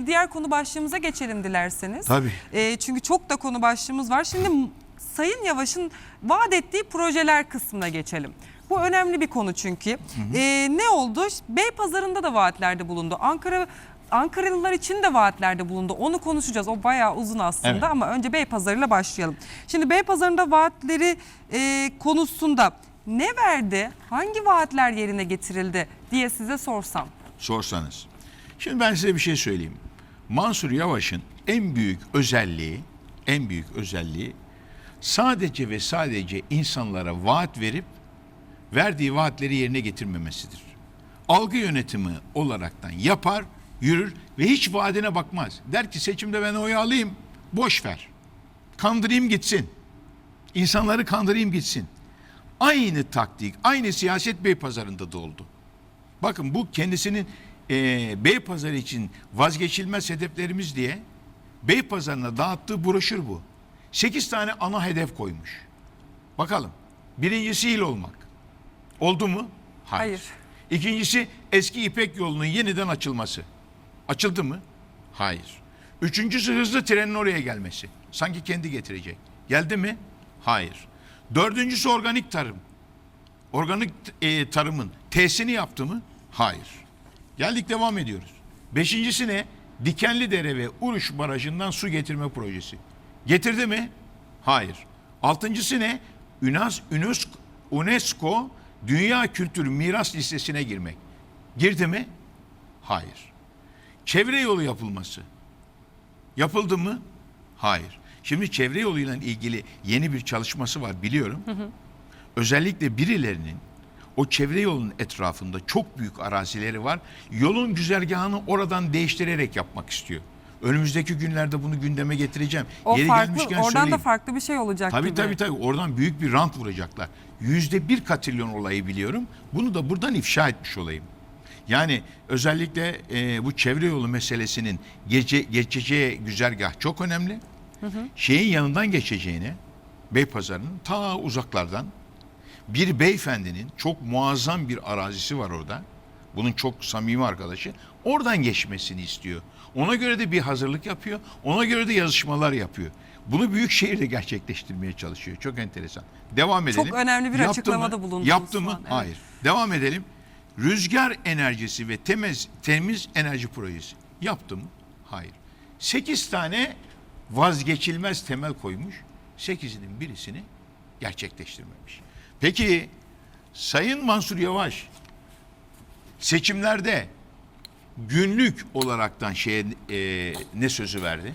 bir diğer konu başlığımıza geçelim dilerseniz. Tabii. E, çünkü çok da konu başlığımız var. Şimdi Sayın Yavaş'ın vaat ettiği projeler kısmına geçelim. Bu önemli bir konu çünkü. E, ne oldu? Beypazarı'nda da vaatlerde bulundu. Ankara Ankaralılar için de vaatlerde bulundu. Onu konuşacağız. O bayağı uzun aslında Evet. ama önce Beypazarı'yla başlayalım. Şimdi Beypazarı'nda vaatleri e, konusunda ne verdi? Hangi vaatler yerine getirildi diye size sorsam. sorsanız. Şimdi ben size bir şey söyleyeyim. Mansur Yavaş'ın en büyük özelliği, en büyük özelliği sadece ve sadece insanlara vaat verip verdiği vaatleri yerine getirmemesidir. Algı yönetimi olaraktan yapar, yürür ve hiç vaadine bakmaz. Der ki seçimde ben oyu alayım, boş ver. Kandırayım gitsin. İnsanları kandırayım gitsin. Aynı taktik, aynı siyaset Beypazarı'nda da oldu. Bakın bu kendisinin e, Beypazarı için vazgeçilmez hedeflerimiz diye Beypazarı'na dağıttığı broşür bu. 8 tane ana hedef koymuş. Bakalım. Birincisi il olmak. Oldu mu? Hayır. İkincisi eski İpek yolunun yeniden açılması. Açıldı mı? Hayır. Üçüncüsü hızlı trenin oraya gelmesi. Sanki kendi getirecek. Geldi mi? Hayır. Dördüncüsü organik tarım. Organik e, tarımın tesisini yaptı mı? Hayır. Geldik devam ediyoruz. Beşincisi ne? Dikenli Dere ve Uruş Barajı'ndan su getirme projesi. Getirdi mi? Hayır. Altıncısı ne? UNAS, UNESCO, UNESCO Dünya Kültür Miras Listesi'ne girmek. Girdi mi? Hayır. Çevre yolu yapılması. Yapıldı mı? Hayır. Şimdi çevre yoluyla ilgili yeni bir çalışması var biliyorum. Özellikle birilerinin o çevre yolunun etrafında çok büyük arazileri var. Yolun güzergahını oradan değiştirerek yapmak istiyor. Önümüzdeki günlerde bunu gündeme getireceğim. O Yeri farklı, gelmişken oradan söyleyeyim. da farklı bir şey olacak Tabii gibi. tabii tabii oradan büyük bir rant vuracaklar. Yüzde bir katrilyon olayı biliyorum. Bunu da buradan ifşa etmiş olayım. Yani özellikle e, bu çevre yolu meselesinin gece, geçeceği güzergah çok önemli. Şeyin yanından geçeceğine Beypazarı'nın ta uzaklardan bir beyefendinin çok muazzam bir arazisi var orada. Bunun çok samimi arkadaşı. Oradan geçmesini istiyor. Ona göre de bir hazırlık yapıyor. Ona göre de yazışmalar yapıyor. Bunu büyük şehirde gerçekleştirmeye çalışıyor. Çok enteresan. Devam edelim. Çok önemli bir Yaptı açıklamada mı? bulundunuz Yaptı mı? evet. Hayır. Devam edelim. Rüzgar enerjisi ve temiz, temiz enerji projesi. Yaptı mı? Hayır. Sekiz tane vazgeçilmez temel koymuş. Sekizinin birisini gerçekleştirmemiş. Peki Sayın Mansur Yavaş seçimlerde günlük olaraktan şeye e, ne sözü verdi?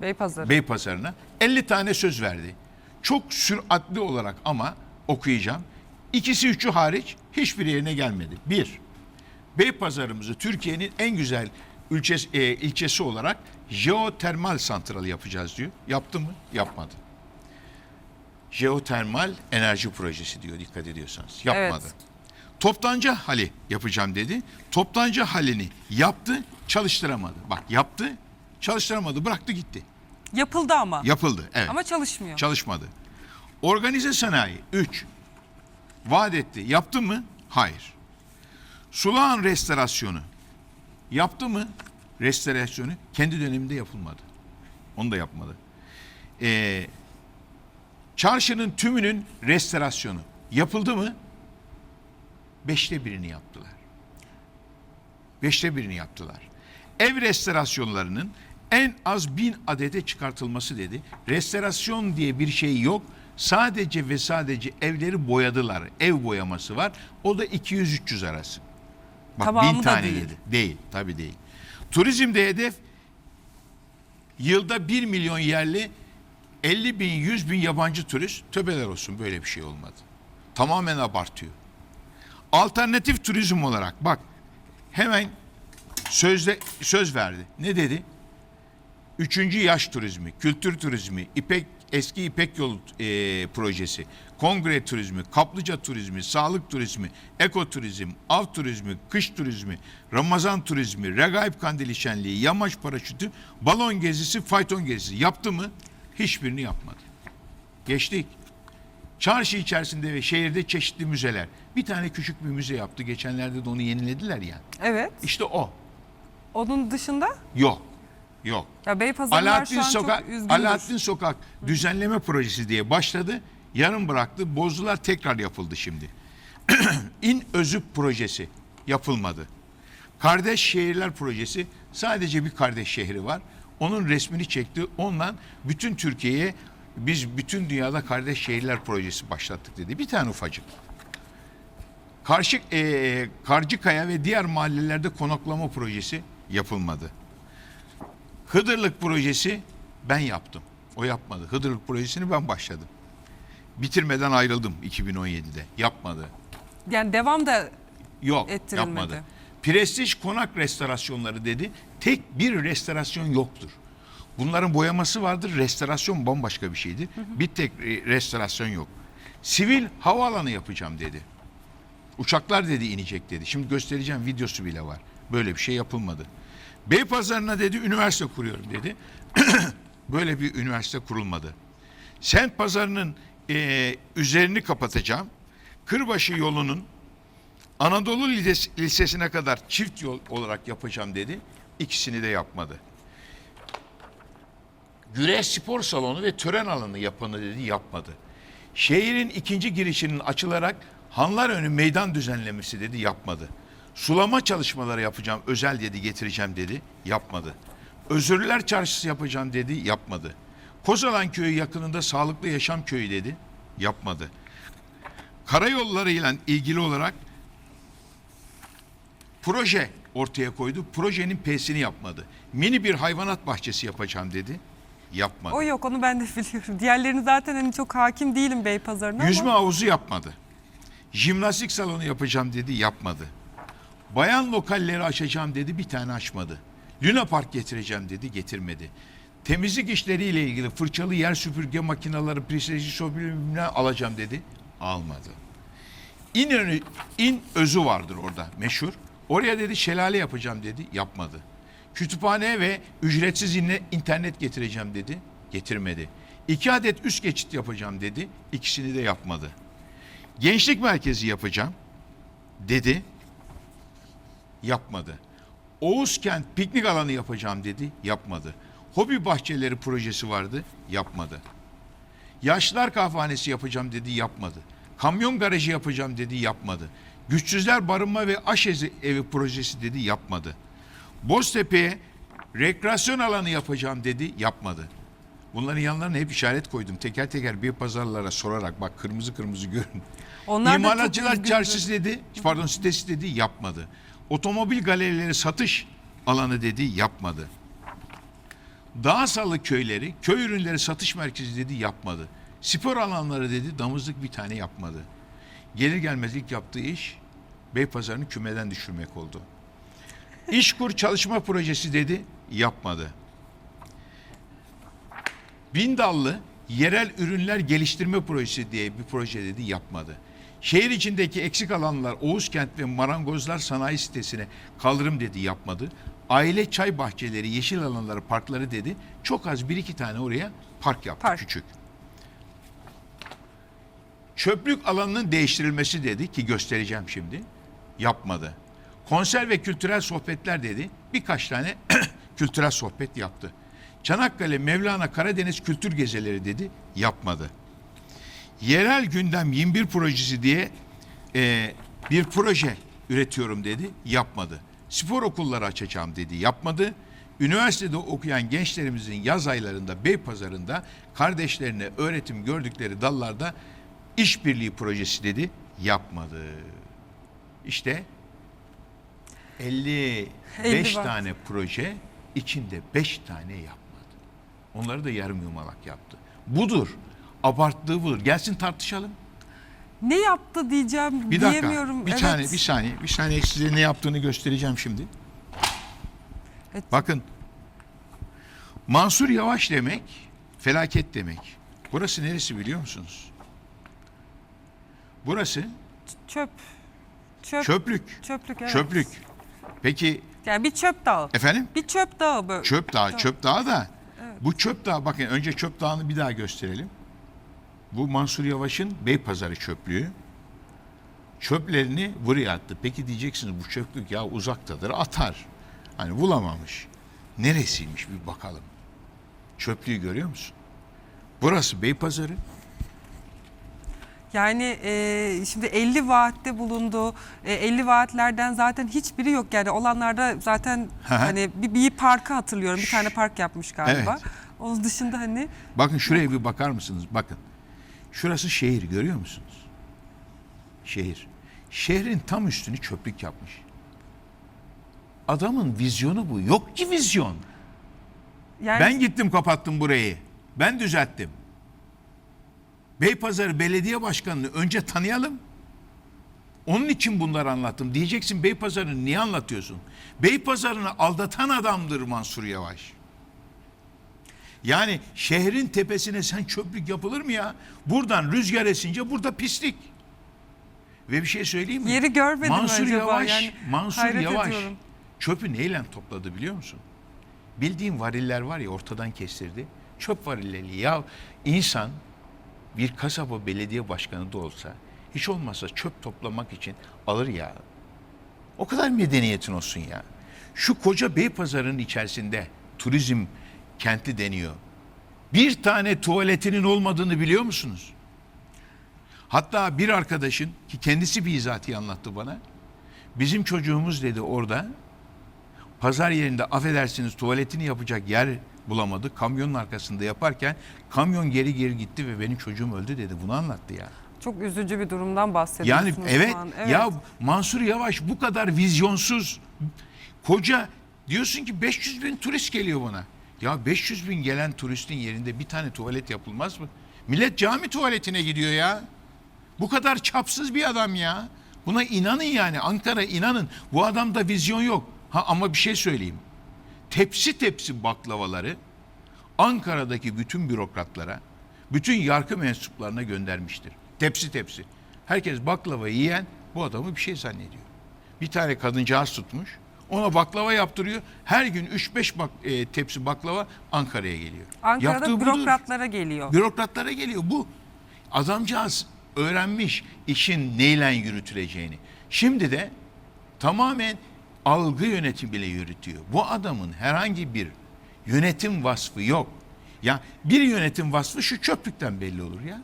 Beypazarı. Beypazarı'na 50 tane söz verdi. Çok süratli olarak ama okuyacağım. İkisi üçü hariç hiçbir yerine gelmedi. Bir, Beypazarımızı Türkiye'nin en güzel ülkesi, e, ilçesi olarak jeotermal santralı yapacağız diyor. Yaptı mı? Yapmadı. Jeotermal enerji projesi diyor dikkat ediyorsanız. Yapmadı. Evet. Toptancı hali yapacağım dedi. Toptancı halini yaptı, çalıştıramadı. Bak yaptı, çalıştıramadı, bıraktı gitti. Yapıldı ama. Yapıldı. Evet. Ama çalışmıyor. Çalışmadı. Organize sanayi 3. Vaat etti. Yaptı mı? Hayır. Sulağan restorasyonu yaptı mı? Restorasyonu kendi döneminde yapılmadı. Onu da yapmadı. Ee, çarşının tümünün restorasyonu yapıldı mı? Beşte birini yaptılar. Beşte birini yaptılar. Ev restorasyonlarının en az bin adete çıkartılması dedi. Restorasyon diye bir şey yok. Sadece ve sadece evleri boyadılar. Ev boyaması var. O da 200-300 arası. Bak Tamamı bin da tane değil. dedi. Değil. Tabii değil. Turizmde hedef yılda 1 milyon yerli 50 bin 100 bin yabancı turist töbeler olsun böyle bir şey olmadı. Tamamen abartıyor. Alternatif turizm olarak bak hemen sözde söz verdi. Ne dedi? Üçüncü yaş turizmi, kültür turizmi, İpek eski İpek yolu e, projesi, kongre turizmi, kaplıca turizmi, sağlık turizmi, ekoturizm, av turizmi, kış turizmi, Ramazan turizmi, regaip kandili şenliği, yamaç paraşütü, balon gezisi, fayton gezisi yaptı mı? Hiçbirini yapmadı. Geçtik. Çarşı içerisinde ve şehirde çeşitli müzeler. Bir tane küçük bir müze yaptı. Geçenlerde de onu yenilediler ya. Evet. İşte o. Onun dışında Yok. Yok. ya Beypazarılar Alaaddin şu an Sokak çok üzgündür. Alaaddin Sokak düzenleme projesi diye başladı. Yarım bıraktı. Bozdular tekrar yapıldı şimdi. İn Özüp projesi yapılmadı. Kardeş Şehirler projesi sadece bir kardeş şehri var. Onun resmini çekti. Ondan bütün Türkiye'ye biz bütün dünyada kardeş şehirler projesi başlattık dedi. Bir tane ufacık. Karşı eee Karcıkaya ve diğer mahallelerde konaklama projesi yapılmadı. Hıdırlık projesi ben yaptım. O yapmadı. Hıdırlık projesini ben başladım. Bitirmeden ayrıldım 2017'de. Yapmadı. Yani devam da Yok Ettirilmedi. yapmadı. Prestij konak restorasyonları dedi. Tek bir restorasyon yoktur. Bunların boyaması vardır. Restorasyon bambaşka bir şeydir. Bir tek e, restorasyon yok. Sivil havaalanı yapacağım dedi. Uçaklar dedi inecek dedi. Şimdi göstereceğim videosu bile var. Böyle bir şey yapılmadı. Beypazarı'na dedi üniversite kuruyorum dedi. Böyle bir üniversite kurulmadı. Sent Pazarı'nın eee, üzerini kapatacağım. Kırbaşı yolunun Anadolu Lises- Lisesi'ne kadar çift yol olarak yapacağım dedi. İkisini de yapmadı. Güreş spor salonu ve tören alanı yapanı dedi yapmadı. Şehrin ikinci girişinin açılarak hanlar önü meydan düzenlemesi dedi yapmadı. Sulama çalışmaları yapacağım özel dedi getireceğim dedi yapmadı. Özürlüler çarşısı yapacağım dedi yapmadı. Kozalan köyü yakınında sağlıklı yaşam köyü dedi yapmadı. Karayolları ile ilgili olarak proje ortaya koydu. Projenin P'sini yapmadı. Mini bir hayvanat bahçesi yapacağım dedi. Yapmadı. o yok onu ben de biliyorum. Diğerlerini zaten hani çok hakim değilim Beypazarı'na Yüzme ama havuzu yapmadı. Jimnastik salonu yapacağım dedi, yapmadı. Bayan lokalleri açacağım dedi, bir tane açmadı. Luna Park getireceğim dedi, getirmedi. Temizlik işleriyle ilgili fırçalı yer süpürge makineleri, prestijli şöbine alacağım dedi, almadı. İn, önü, in özü vardır orada meşhur. Oraya dedi şelale yapacağım dedi, yapmadı. Kütüphane ve ücretsiz internet getireceğim dedi, getirmedi. İki adet üst geçit yapacağım dedi, ikisini de yapmadı. Gençlik merkezi yapacağım dedi, yapmadı. Oğuzkent piknik alanı yapacağım dedi, yapmadı. Hobi bahçeleri projesi vardı, yapmadı. Yaşlılar kahvehanesi yapacağım dedi, yapmadı. Kamyon garajı yapacağım dedi, yapmadı. Güçsüzler barınma ve aşezi evi projesi dedi, yapmadı. Boztepe'ye rekreasyon alanı yapacağım dedi, yapmadı. Bunların yanlarına hep işaret koydum. Teker teker bir pazarlara sorarak bak kırmızı kırmızı görün. onlar İmalatçılar. Çarşısı dedi, pardon sitesi dedi, yapmadı. Otomobil galerileri satış alanı dedi, yapmadı. Dağsalı köyleri, köy ürünleri satış merkezi dedi, yapmadı. Spor alanları dedi, damızlık bir tane yapmadı. Gelir gelmez ilk yaptığı iş Beypazarı'nı kümeden düşürmek oldu. İşkur çalışma projesi dedi, yapmadı. Bindallı yerel ürünler geliştirme projesi diye bir proje dedi yapmadı. Şehir içindeki eksik alanlar Oğuzkent ve Marangozlar Sanayi Sitesi'ne kaldırım dedi yapmadı. Aile çay bahçeleri, yeşil alanları, parkları dedi. Çok az bir iki tane oraya park yaptı Park. küçük. Çöplük alanının değiştirilmesi dedi ki göstereceğim şimdi. Yapmadı. Konser ve kültürel sohbetler dedi. Birkaç tane kültürel sohbet yaptı. Çanakkale, Mevlana, Karadeniz kültür gezileri dedi. Yapmadı. Yerel gündem 21 projesi diye e, bir proje üretiyorum dedi. Yapmadı. Spor okulları açacağım dedi. Yapmadı. Üniversitede okuyan gençlerimizin yaz aylarında Beypazarı'nda kardeşlerine öğretim gördükleri dallarda işbirliği projesi dedi. Yapmadı. İşte 55 50 var. tane proje içinde 5 tane yapmadı. Onları da yarım yumalak yaptı. Budur. Abarttığı budur. Gelsin tartışalım. Ne yaptı diyeceğim Bir dakika. diyemiyorum. Bir evet. tane, bir saniye. Bir saniye size ne yaptığını göstereceğim şimdi. Evet. Bakın. Mansur Yavaş demek felaket demek. Burası neresi biliyor musunuz? Burası Çöp. Çöp. çöplük. Çöplük evet. Çöplük. Peki Yani bir çöp dağı. efendim? Bir çöp dağı böyle. Çöp dağı, çöp dağı da bu çöp dağı bakın önce çöp dağını bir daha gösterelim. Bu Mansur Yavaş'ın Beypazarı çöplüğü. Çöplerini buraya attı. Peki diyeceksiniz bu çöplük ya uzaktadır atar. Hani bulamamış. Neresiymiş bir bakalım. Çöplüğü görüyor musun? Burası Beypazarı. Yani e, şimdi 50 vaatte bulundu. E, 50 vaatlerden zaten hiçbiri yok yani olanlarda zaten hani bir, bir parkı hatırlıyorum. Bir tane park yapmış galiba. Evet. Onun dışında hani Bakın şuraya bir bakar mısınız? Bakın. Şurası şehir görüyor musunuz? Şehir. Şehrin tam üstünü çöplük yapmış. Adamın vizyonu bu. Yok ki vizyon. yani Ben gittim kapattım burayı. Ben düzelttim. Beypazarı Belediye Başkanı'nı önce tanıyalım. Onun için bunları anlattım. Diyeceksin Beypazarı'nı niye anlatıyorsun? Beypazarı'nı aldatan adamdır Mansur Yavaş. Yani şehrin tepesine sen çöplük yapılır mı ya? Buradan rüzgar esince burada pislik. Ve bir şey söyleyeyim mi? Yeri görmedim Mansur acaba? Yavaş, Yani Mansur Yavaş ediyorum. çöpü neyle topladı biliyor musun? Bildiğin variller var ya ortadan kestirdi. Çöp varilleri. Ya insan bir kasaba belediye başkanı da olsa hiç olmazsa çöp toplamak için alır ya. O kadar medeniyetin olsun ya. Şu koca Beypazarı'nın içerisinde turizm kenti deniyor. Bir tane tuvaletinin olmadığını biliyor musunuz? Hatta bir arkadaşın ki kendisi bizatihi anlattı bana. Bizim çocuğumuz dedi orada pazar yerinde affedersiniz tuvaletini yapacak yer bulamadı. Kamyonun arkasında yaparken kamyon geri geri gitti ve benim çocuğum öldü dedi. Bunu anlattı ya. çok üzücü bir durumdan Yani bahsediyorsunuz evet, şu an. ya Mansur Yavaş bu kadar vizyonsuz koca diyorsun ki 500 bin turist geliyor bana. Ya 500 bin gelen turistin yerinde bir tane tuvalet yapılmaz mı? Millet cami tuvaletine gidiyor ya. Bu kadar çapsız bir adam ya. Buna inanın yani Ankara inanın. Bu adamda vizyon yok. Ha ama bir şey söyleyeyim. Tepsi tepsi baklavaları Ankara'daki bütün bürokratlara, bütün yargı mensuplarına göndermiştir. Tepsi tepsi. Herkes baklava yiyen bu adamı bir şey zannediyor. Bir tane kadıncağız tutmuş. Ona baklava yaptırıyor. Her gün 3-5 bak, e, tepsi baklava Ankara'ya geliyor. Ankara'da Yaptığı budur. bürokratlara geliyor. Bürokratlara geliyor bu. Adamcağız öğrenmiş işin neyle yürütüleceğini. Şimdi de tamamen algı yönetimiyle yürütüyor. Bu adamın herhangi bir yönetim vasfı yok. Ya bir yönetim vasfı şu çöplükten belli olur ya.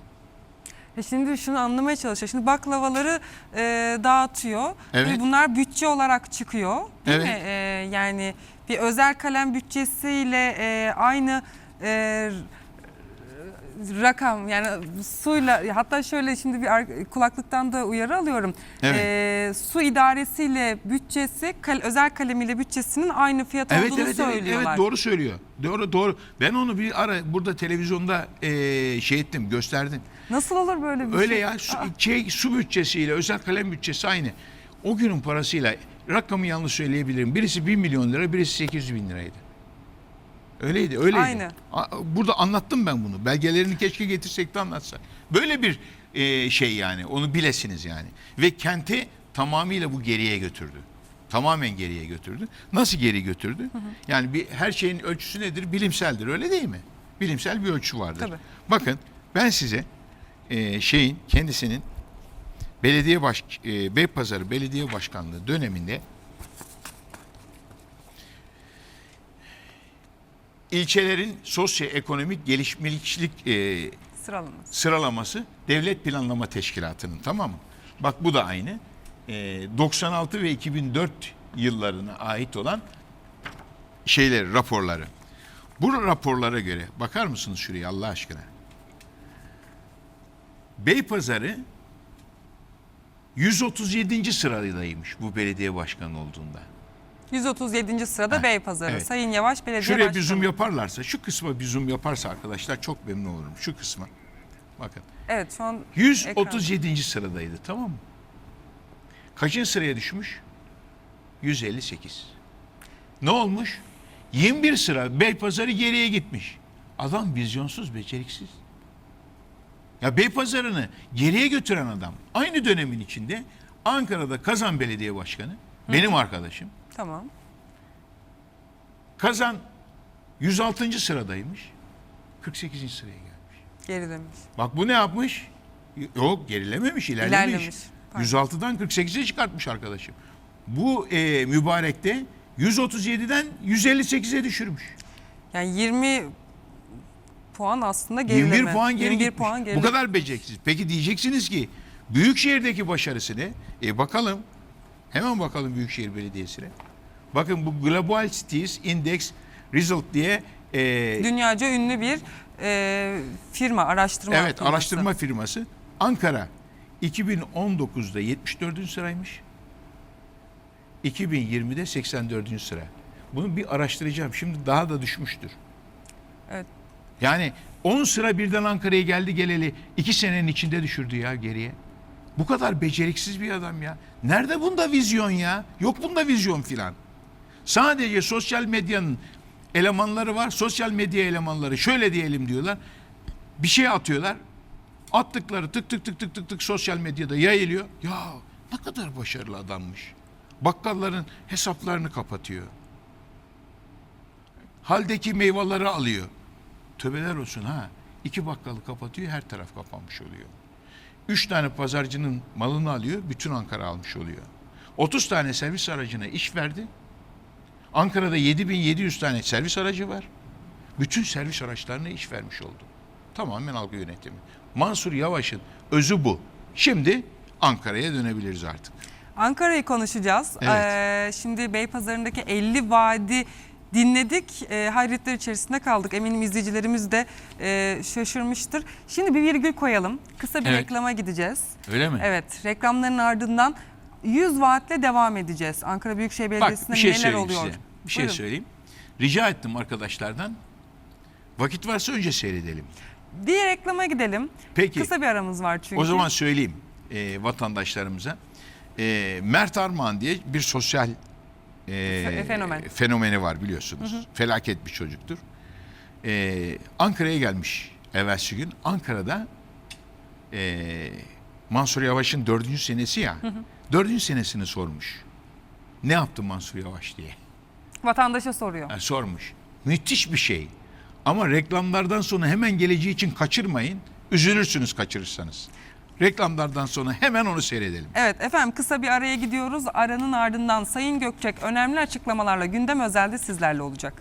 E Şimdi şunu anlamaya çalışıyor. Şimdi baklavaları e, dağıtıyor. Evet. Ve bunlar bütçe olarak çıkıyor. Değil Evet. mi? E, yani bir özel kalem bütçesiyle e, aynı e, rakam yani suyla hatta şöyle şimdi bir kulaklıktan da uyarı alıyorum. Evet. E, su idaresiyle bütçesi kal- özel kalemiyle bütçesinin aynı fiyat Evet olduğunu evet, evet söylüyorlar. evet doğru söylüyor. Doğru doğru. Ben onu bir ara burada televizyonda eee, şey ettim, gösterdim. Nasıl olur böyle bir Öyle şey? ya su, şey, su bütçesiyle özel kalem bütçesi aynı. O günün parasıyla rakamı yanlış söyleyebilirim. Birisi 1 milyon lira, birisi 800 bin liraydı. Öyleydi, öyleydi. Aynı. Burada anlattım ben bunu. Belgelerini keşke getirsek de anlatsak. Böyle bir e, şey yani, onu bilesiniz yani. Ve kenti tamamıyla bu geriye götürdü. Tamamen geriye götürdü. Nasıl geri götürdü? Yani bir her şeyin ölçüsü nedir? Bilimseldir, öyle değil mi? Bilimsel bir ölçü vardır. Tabii. Bakın ben size e, şeyin kendisinin belediye baş e, Beypazarı Belediye Başkanlığı döneminde ilçelerin sosyoekonomik gelişmişlik e, Sıralaması. sıralaması Devlet Planlama Teşkilatı'nın tamam mı? Bak bu da aynı. E, 96 ve 2004 yıllarına ait olan şeyleri, raporları. Bu raporlara göre bakar mısınız şuraya Allah aşkına? Beypazarı 137. sıradaymış bu belediye başkanı olduğunda. 137. sırada Beypazarı. evet. Sayın Yavaş Belediye Şuraya Başkanı. bir zoom yaparlarsa, şu kısma bir zoom yaparsa arkadaşlar çok memnun olurum. Şu kısma. Bakın. Evet şu an 137. sıradaydı tamam mı? Kaçıncı sıraya düşmüş? 158. Ne olmuş? 21 sıra Beypazarı geriye gitmiş. Adam vizyonsuz, beceriksiz. Ya Beypazarı'nı geriye götüren adam aynı dönemin içinde Ankara'da Kazan Belediye Başkanı benim arkadaşım. Tamam. Kazan 106. sıradaymış. 48. sıraya gelmiş. Geri demiş. Bak bu ne yapmış? Yok gerilememiş, ilerlemiş. İlerlemiş. Pardon. 106'dan 48'e çıkartmış arkadaşım. Bu e, mübarekte 137'den 158'e düşürmüş. Yani 20 puan aslında gerileme. 21 puan geri 21 gitmiş. puan Bu gerileme. kadar beceriksiz. Peki diyeceksiniz ki Büyükşehir'deki başarısı ne? E bakalım. Hemen bakalım Büyükşehir Belediyesi'ne. Bakın bu Global Cities Index Result diye e, Dünyaca ünlü bir e, firma, araştırma evet firması. araştırma firması Ankara 2019'da 74. sıraymış. 2020'de 84. sıra. Bunu bir araştıracağım. Şimdi daha da düşmüştür. Evet. Yani 10 sıra birden Ankara'ya geldi geleli 2 senenin içinde düşürdü ya geriye. Bu kadar beceriksiz bir adam ya. Nerede bunda vizyon ya? Yok bunda vizyon filan. Sadece sosyal medyanın elemanları var. Sosyal medya elemanları şöyle diyelim diyorlar. Bir şey atıyorlar. Attıkları tık tık tık tık tık tık sosyal medyada yayılıyor. Ya ne kadar başarılı adammış. Bakkalların hesaplarını kapatıyor. Haldeki meyveleri alıyor. Töbeler olsun ha. İki bakkalı kapatıyor her taraf kapanmış oluyor. Üç tane pazarcının malını alıyor bütün Ankara almış oluyor. 30 tane servis aracına iş verdi. Ankara'da 7700 tane servis aracı var. Bütün servis araçlarına iş vermiş oldu. Tamamen algı yönetimi. Mansur Yavaş'ın özü bu. Şimdi Ankara'ya dönebiliriz artık. Ankara'yı konuşacağız. Evet. Ee, şimdi Beypazarı'ndaki 50 vadi dinledik. Ee, hayretler içerisinde kaldık. Eminim izleyicilerimiz de e, şaşırmıştır. Şimdi bir virgül koyalım. Kısa bir Evet. reklama gideceğiz. Öyle mi? Evet, reklamların ardından 100 vaatle devam edeceğiz. Ankara Büyükşehir Bak Belediyesi'nde bir şey neler söyleyeyim oluyor? size. Bir şey Buyurun. söyleyeyim. Rica ettim arkadaşlardan. Vakit varsa önce seyredelim. Bir reklama gidelim. Peki. Kısa bir aramız var çünkü. O zaman söyleyeyim e, vatandaşlarımıza. E, Mert Armağan diye bir sosyal e, Fe- fenomen. fenomeni var biliyorsunuz. Felaket bir çocuktur. E, Ankara'ya gelmiş evvelsi gün. Ankara'da e, Mansur Yavaş'ın dördüncü senesi ya. Dördüncü senesini sormuş. Ne yaptı Mansur Yavaş diye. Vatandaşa soruyor. Ha, sormuş. Müthiş bir şey. Ama reklamlardan sonra hemen geleceği için kaçırmayın. Üzülürsünüz kaçırırsanız. Reklamlardan sonra hemen onu seyredelim. Evet efendim kısa bir araya gidiyoruz. Aranın ardından Sayın Gökçek önemli açıklamalarla gündem özelde sizlerle olacak.